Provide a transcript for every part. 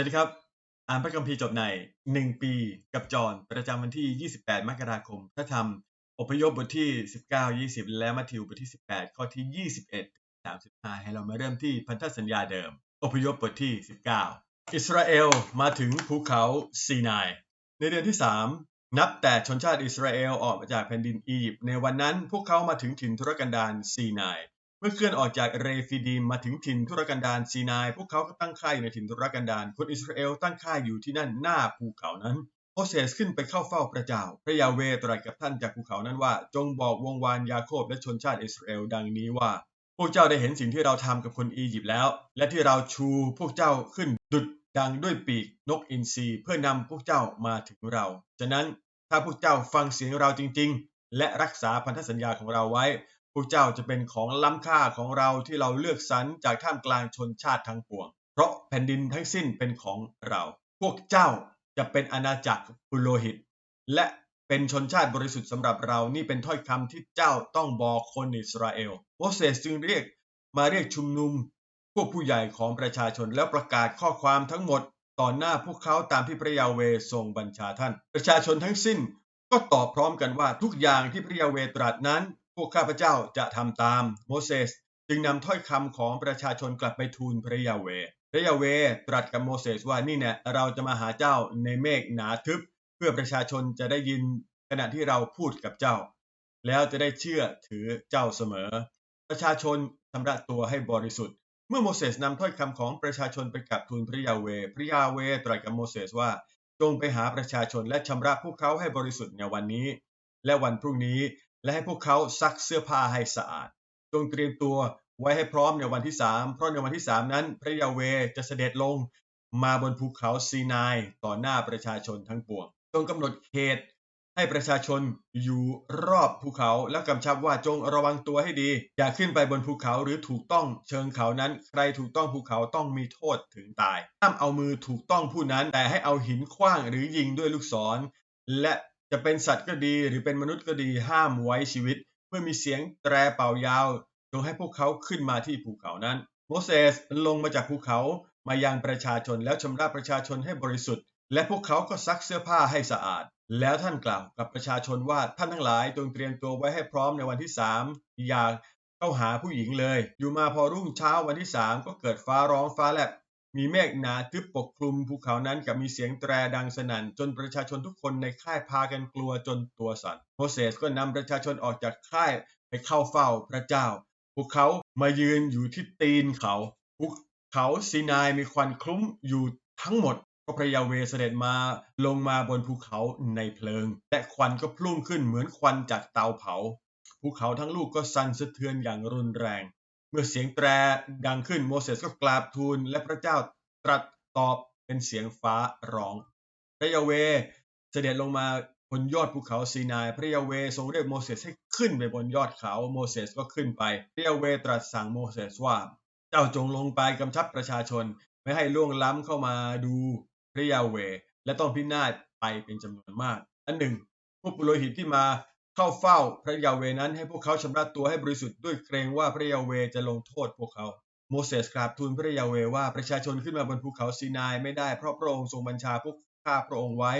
วัสดีครับ อ่านพระคัมภีร์จบใน 1 ปีกับจอห์นประจำวันที่ 28 มกราคม พระธรรม อพยพบทที่ 19 20 และมัทธิวบทที่ 18 ข้อที่ 21 35 ให้เรามาเริ่มที่พันธสัญญาเดิม อพยพบทที่ 19 อิสราเอลมาถึงภูเขาซีนาย ในเดือนที่ 3 นับแต่ชนชาติอิสราเอลออกมาจากแผ่นดินอียิปต์ในวันนั้นพวกเขามาถึงถิ่นทุรกันดารซีนาย เมื่อเคลื่อนออกจากเรฟิดีมมาถึงถิ่นทุรกันดารซีนาย พวกเขาก็ตั้งค่ายอยู่ในถิ่นทุรกันดารคนอิสราเอลตั้งค่ายอยู่ที่นั่นหน้าภูเขานั้นโมเสสขึ้นไปเข้าเฝ้าพระเจ้า พระยาเวตรัสกับท่านจากภูเขานั้นว่า จงบอกวงวานยาโคบและชนชาติอิสราเอลดังนี้ว่า พวกเจ้าได้เห็นสิ่งที่เราทำกับคนอียิปต์แล้ว และที่เราชูพวกเจ้าขึ้นดุดดังด้วยปีกนกอินทรีเพื่อนำพวกเจ้ามาถึงเรา ฉะนั้นถ้าพวกเจ้าฟังเสียงเราจริง ๆ และรักษาพันธสัญญาของเราไว้ วกเจ้าจะเป็นของล้ำค่าของเราที่เราเลือกสรรจากท่ามกลางชนชาติทั้งปวง เพราะแผ่นดินทั้งสิ้นเป็นของเรา พวกเจ้าจะเป็นอาณาจักรปุโรหิต และเป็นชนชาติบริสุทธิ์สำหรับเรา นี่เป็นถ้อยคำที่เจ้าต้องบอกคนอิสราเอล โมเสสจึงเรียกมาเรียกชุมนุม พวกผู้ใหญ่ของประชาชนแล้วประกาศข้อความทั้งหมดต่อหน้าพวกเขาตามที่พระยาเวทรงบัญชาท่าน ประชาชนทั้งสิ้นก็ตอบพร้อมกันว่าทุกอย่างที่พระยาเวตรัสนั้น พวกข้าพเจ้าจะทำตามโมเสสจึงนำถ้อยคำของประชาชนกลับไปทูลพระยาเวพระยาเวตรัสกับโมเสสว่านี่แน่เราจะมาหาเจ้าในเมฆหนาทึบ เพื่อประชาชนจะได้ยินขณะที่เราพูดกับเจ้า แล้วจะได้เชื่อถือเจ้าเสมอ ประชาชนชำระตัวให้บริสุทธิ์ เมื่อโมเสสนำถ้อยคำของประชาชนไปกราบทูลพระยาเวพระยาเวตรัสกับโมเสสว่า จงไปหาประชาชนและชำระพวกเขาให้บริสุทธิ์ในวันนี้ และวันพรุ่งนี้ และให้พวกเขาซักเสื้อผ้าให้สะอาด จงเตรียมตัวไว้ให้พร้อมในวันที่สามเพราะในวันที่สามนั้น พระยาเวจะเสด็จลงมาบนภูเขาซีนายต่อหน้าประชาชนทั้งปวงจงกำหนดเขตให้ประชาชนอยู่รอบภูเขาและกำชับว่าจงระวังตัวให้ดี อย่าขึ้นไปบนภูเขาหรือถูกต้องเชิงเขานั้น ใครถูกต้องภูเขาต้องมีโทษถึงตายห้ามเอามือถูกต้องผู้นั้น แต่ให้เอาหินขว้างหรือยิงด้วยลูกศร และ จะเป็นสัตว์ก็ดีหรือเป็นมนุษย์ก็ดีห้ามไว้ชีวิต เมื่อมีเสียงแตรเป่ายาว จงให้พวกเขาขึ้นมาที่ภูเขานั้น โมเสสลงมาจากภูเขามายังประชาชนแล้วชำระประชาชนให้บริสุทธิ์ และพวกเขาก็ซักเสื้อผ้าให้สะอาด แล้วท่านกล่าวกับประชาชนว่าท่านทั้งหลายจงเตรียมตัวไว้ให้พร้อมในวันที่สามอย่าเข้าหาผู้หญิงเลย อยู่มาพอรุ่งเช้าวันที่สามก็เกิดฟ้าร้องฟ้าแลบ มีเมฆหนาทึบปกคลุมภูเขานั้นกับมีเสียงแตรดังสนั่น จนประชาชนทุกคนในค่ายพากันกลัวจนตัวสั่นโมเสสก็นำประชาชนออกจากค่ายไปเข้าเฝ้าพระเจ้าพวกเขามายืนอยู่ที่ตีนเขาภูเขาซีนายมีควันคลุ้มอยู่ทั้งหมดก็พระยาเวเสด็จมาลงมาบนภูเขาในเพลิง และควันก็พุ่งขึ้นเหมือนควันจากเตาเผาภูเขาทั้งลูกก็สั่นสะเทือนอย่างรุนแรง เมื่อเสียงแตรดังขึ้นโมเสสก็กราบทูลและพระเจ้าตรัสตอบเป็นเสียงฟ้าร้อง พระยาเวเสด็จลงมาบนยอดภูเขาซีนาย พระยาเวทรงเรียกโมเสสให้ขึ้นไปบนยอดเขาโมเสสก็ขึ้นไป พระยาเวตรัสสั่งโมเสสว่า เจ้าจงลงไปกำชับประชาชน ไม่ให้ล่วงล้ำเข้ามาดูพระยาเวและต้องพินาศไปเป็นจำนวนมาก อันหนึ่งพวกปุโรหิตที่มา เข้าเฝ้าพระยาเวนั้นให้พวกเขาชำระตัวให้บริสุทธิ์ด้วยเกรงว่าพระยาเวจะลงโทษพวกเขา โมเสสกราบทูลพระยาเวว่าประชาชนขึ้นมาบนภูเขาซีนายไม่ได้เพราะพระองค์ทรงบัญชาพวกข้าพระองค์ไว้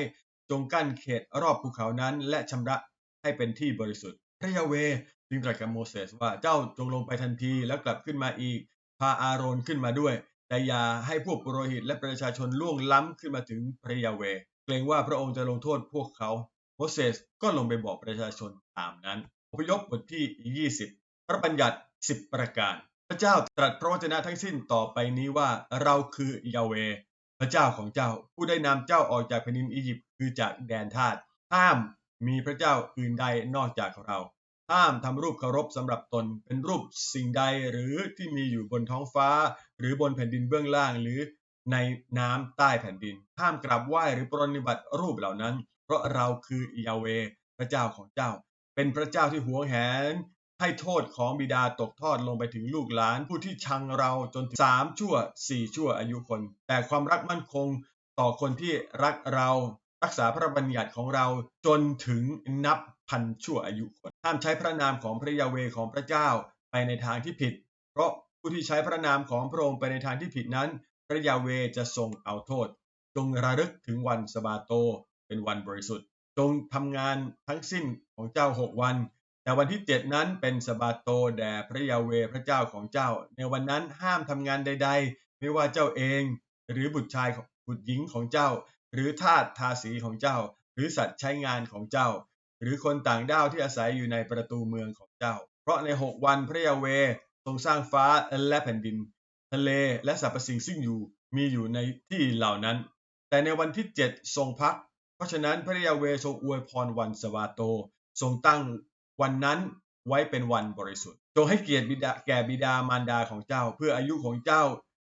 จงกั้นเขตรอบภูเขานั้นและชำระให้เป็นที่บริสุทธิ์ พระยาเวจึงตรัสกับโมเสสว่าเจ้าจงลงไปทันทีแล้วกลับขึ้นมาอีก พาอาโรนขึ้นมาด้วย แต่อย่าให้พวกปุโรหิตและประชาชนล่วงล้ำขึ้นมาถึงพระยาเว เกรงว่าพระองค์จะลงโทษพวกเขา โมเสสก็ลงไปบอกประชาชนตามนั้นอพยพบทที่ 20 พระบัญญัติ 10 ประการ พระเจ้าตรัสพระวจนะทั้งสิ้นต่อไปนี้ว่าเราคือยาเว พระเจ้าของเจ้าผู้ได้นำเจ้าออกจากแผ่นดินอียิปต์คือจากแดนทาสห้ามมีพระเจ้าอื่นใดนอกจากเรา ห้ามทำรูปเคารพสำหรับตนเป็นรูปสิ่งใดหรือที่มีอยู่บนท้องฟ้า หรือบนแผ่นดินเบื้องล่างหรือในน้ำใต้แผ่นดิน ห้ามกราบไหว้หรือปรนนิบัติรูปเหล่านั้น เพราะเราคือยาเวพระเจ้าของเจ้า เป็นพระเจ้าที่หวงแหน ให้โทษของบิดาตกทอดลงไปถึงลูกหลาน ผู้ที่ชังเราจนถึงสามชั่วสี่ชั่วอายุคน แต่ความรักมั่นคงต่อคนที่รักเรารักษาพระบัญญัติของเราจนถึงนับพันชั่วอายุคนห้ามใช้พระนามของพระยาเวของพระเจ้าไปในทางที่ผิด เพราะผู้ที่ใช้พระนามของพระองค์ไปในทางที่ผิดนั้น พระยาเวจะทรงเอาโทษ จงระลึกถึงวันสบาโต เป็นวันบริสุทธิ์ จงทำงานทั้งสิ้นของเจ้าหกวัน แต่วันที่เจ็ดนั้นเป็นสบาโตแด่พระยาเวพระเจ้าของเจ้า ในวันนั้นห้ามทำงานใด ๆ ไม่ว่าเจ้าเอง หรือบุตรชายบุตรหญิงของเจ้า หรือทาสทาสีของเจ้า หรือสัตว์ใช้งานของเจ้า หรือคนต่างด้าวที่อาศัยอยู่ในประตูเมืองของเจ้า เพราะในหกวันพระยาเวทรงสร้างฟ้าและแผ่นดิน ทะเลและสรรพสิ่งซึ่งอยู่มีอยู่ในที่เหล่านั้น แต่ในวันที่เจ็ดทรงพัก เพราะฉะนั้นพระยาเวทรงอวยพรวันสวาโต ทรงตั้งวันนั้นไว้เป็นวันบริสุทธิ์จงให้เกียรติบิดาแก่บิดามารดาของเจ้า เพื่ออายุของเจ้า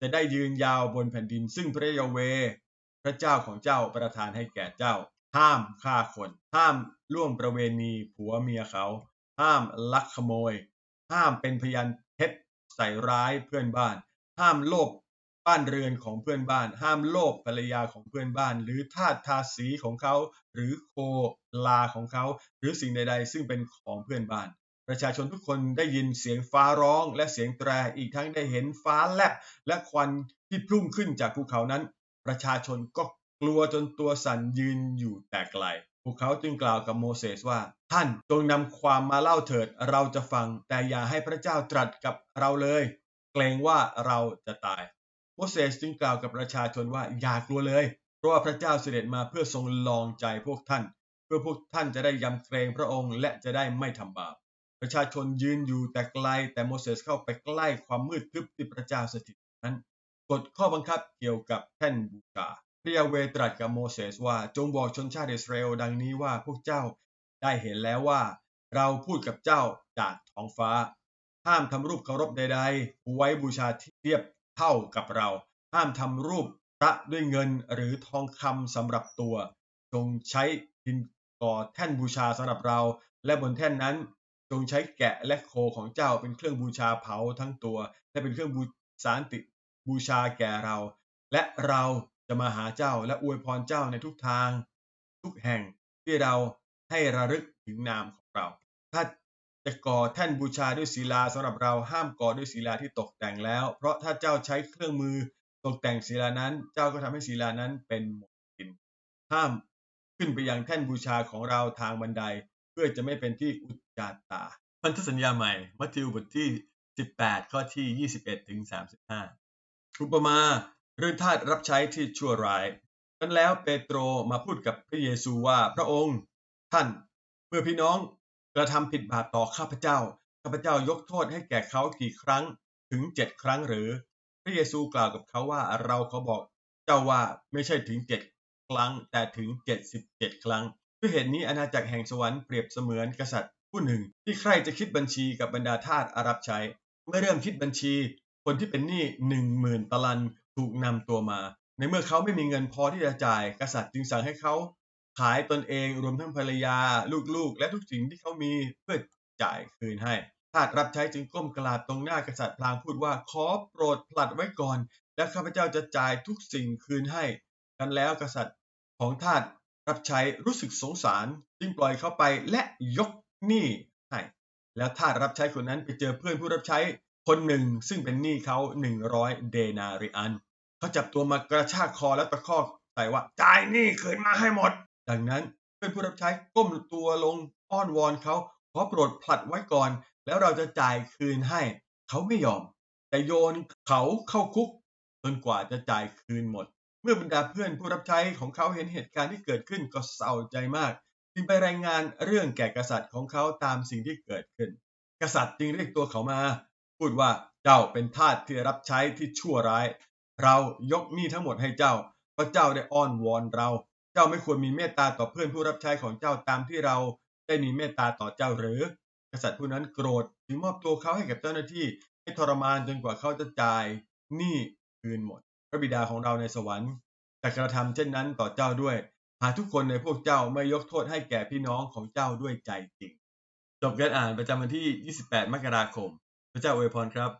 จะได้ยืนยาวบนแผ่นดิน ซึ่งพระยาเว พระเจ้าของเจ้าประทานให้แก่เจ้า ห้ามฆ่าคน ห้ามล่วงประเวณีผัวเมียเขา ห้ามลักขโมย ห้ามเป็นพยานเท็จใส่ร้ายเพื่อนบ้าน ห้ามโลภ บ้านเรือนของเพื่อนบ้าน ห้ามโลภภรรยาของเพื่อนบ้าน หรือทาสทาสีของเขา หรือโคลาของเขา หรือสิ่งใด ๆ ซึ่งเป็นของเพื่อนบ้าน ประชาชนทุกคนได้ยินเสียงฟ้าร้องและเสียงแตรอีกทั้งได้เห็นฟ้าแลบและควันที่พุ่งขึ้นจากภูเขานั้น ประชาชนก็กลัวจนตัวสั่นยืนอยู่แต่ไกลพวกเขาจึงกล่าวกับโมเสสว่า ท่านจงนำความมาเล่าเถิดเราจะฟัง แต่อย่าให้พระเจ้าตรัสกับเราเลย เกรงว่าเราจะตาย โมเสสจึงกล่าวกับประชาชนว่าอย่ากลัวเลย เพราะว่าพระเจ้าเสด็จมาเพื่อทรงลองใจพวกท่าน เพื่อพวกท่านจะได้ยำเกรงพระองค์และจะได้ไม่ทำบาป ประชาชนยืนอยู่แต่ไกลแต่โมเสสเข้าไปใกล้ความมืดทึบที่พระเจ้าสถิตนั้นกฎข้อบังคับเกี่ยวกับแท่นบูชาพระยาเวตรัสกับโมเสสว่าจงบอกชนชาติอิสราเอลดังนี้ว่าพวกเจ้าได้เห็นแล้วว่า เราพูดกับเจ้าจากท้องฟ้า ห้ามทำรูปเคารพใดๆไว้บูชาที่เทียบ เท่ากับเรา ห้ามทำรูปพระด้วยเงินหรือทองคำสำหรับตัว จงใช้ดินก่อแท่นบูชาสำหรับเรา และบนแท่นนั้น จงใช้แกะและโคของเจ้าเป็นเครื่องบูชาเผาทั้งตัว และเป็นเครื่องบูสารติบูชาแก่เรา และเราจะมาหาเจ้าและอวยพรเจ้าในทุกทาง ทุกแห่งที่เราให้ระลึกถึงนามของเรา ถ้า จะก่อแท่นบูชาด้วยศิลาสำหรับเราห้ามก่อด้วยศิลาที่ตกแต่งแล้ว เพราะถ้าเจ้าใช้เครื่องมือตกแต่งศิลานั้น เจ้าก็ทำให้ศิลานั้นเป็นหมดินห้ามขึ้นไปยังแท่นบูชาของเราทางบันได เพื่อจะไม่เป็นที่อุจจารตาพันธสัญญาใหม่มัทธิวบทที่ 18 ข้อที่ 21ถึง35 อุปมาเรื่องทาสรับใช้ที่ชั่วร้ายนั้นแล้วเปโตรมาพูดกับพระเยซูว่าพระองค์ ท่าน เมื่อพี่น้อง กระทำผิดบาปต่อข้าพเจ้า ข้าพเจ้ายกโทษให้แก่เขากี่ครั้งถึงเจ็ดครั้งหรือ พระเยซูกล่าวกับเขาว่าเราเขาบอกเจ้าว่าไม่ใช่ถึงเจ็ดครั้งแต่ถึงเจ็ดสิบเจ็ดครั้งด้วยเหตุนี้อาณาจักรแห่งสวรรค์เปรียบเสมือนกษัตริย์ผู้หนึ่ง ที่ใครจะคิดบัญชีกับบรรดาทาสอารับใช้ เมื่อเริ่มคิดบัญชี คนที่เป็นหนี้หนึ่งหมื่นตะลันถูกนำตัวมา ในเมื่อเขาไม่มีเงินพอที่จะจ่ายกษัตริย์จึงสั่งให้เขา ขายตนเองรวมทั้งภรรยา ลูกๆ และทุกสิ่งที่เขามีเพื่อจ่ายคืนให้ทาสรับใช้จึงก้มกราบตรงหน้ากษัตริย์พลางพูดว่าขอโปรดผลัดไว้ก่อน และข้าพเจ้าจะจ่ายทุกสิ่งคืนให้ กันแล้วกษัตริย์ของทาสรับใช้รู้สึกสงสาร จึงปล่อยเขาไปและยกหนี้ให้แล้วทาสรับใช้คนนั้นไปเจอเพื่อนผู้รับใช้คนหนึ่งซึ่งเป็นหนี้เขาหนึ่งร้อยเดนาริอันเขาจับตัวมากระชากคอและตะคอกใส่ว่าจ่ายหนี้คืนมาให้หมด ดังนั้นเพื่อนผู้รับใช้ก้มตัวลงอ้อนวอนเขาขอโปรดผลัดไว้ก่อน แล้วเราจะจ่ายคืนให้ เขาไม่ยอม แต่โยนเขาเข้าคุกจนกว่าจะจ่ายคืนหมด เมื่อบรรดาเพื่อนผู้รับใช้ของเขาเห็นเหตุการณ์ที่เกิดขึ้นก็เศร้าใจมากจึงไปรายงานเรื่องแก่กษัตริย์ของเขาตามสิ่งที่เกิดขึ้น กษัตริย์จึงเรียกตัวเขามา พูดว่าเจ้าเป็นทาสที่รับใช้ที่ชั่วร้าย เรายกหนี้ทั้งหมดให้เจ้าเพราะเจ้าได้อ้อนวอนเรา เจ้าไม่ควรมีเมตตาต่อเพื่อนผู้รับใช้ของเจ้าตามที่เราได้มีเมตตาต่อเจ้าหรือ กษัตริย์ผู้นั้นโกรธจึงมอบตัวเขาให้กับเจ้าหน้าที่ให้ทรมานจนกว่าเขาจะจ่ายหนี้คืนหมด พระบิดาของเราในสวรรค์จะกระทำเช่นนั้นต่อเจ้าด้วย หากทุกคนในพวกเจ้าไม่ยกโทษให้แก่พี่น้องของเจ้าด้วยใจจริง จบการอ่านประจำวันที่ 28 มกราคม พระเจ้าอวยพรครับ